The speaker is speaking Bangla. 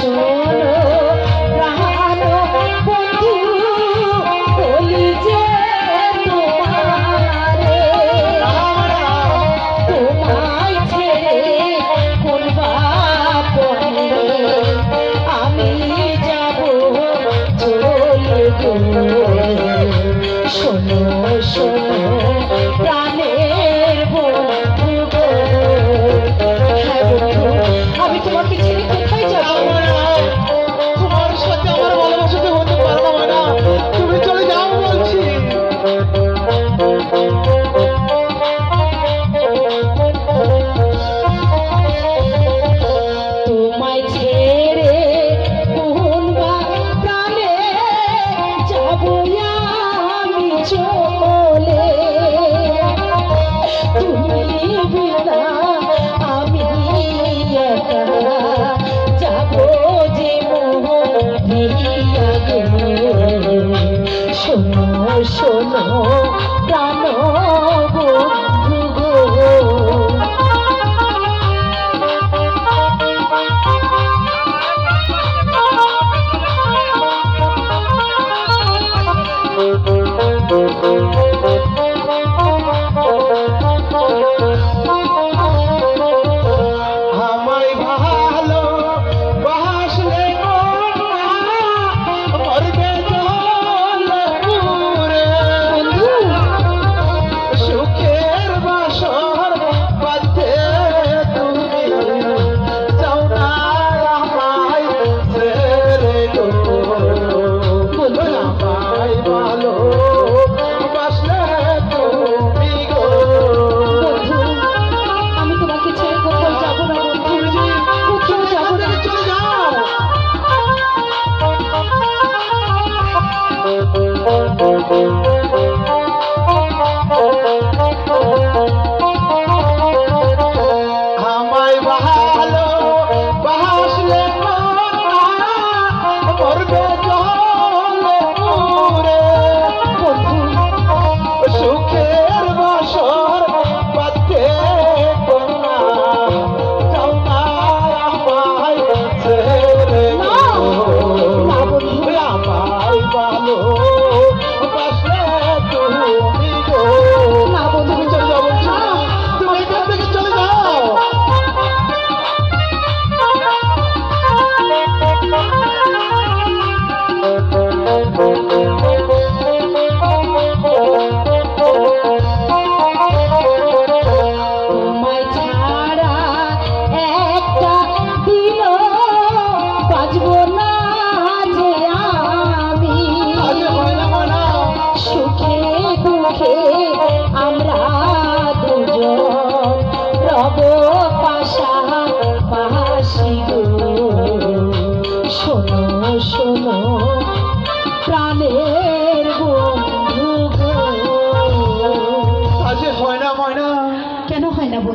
show. চলে। তুমি বিনা যাব যে শোনো শোনো প্রাণ প্রাণের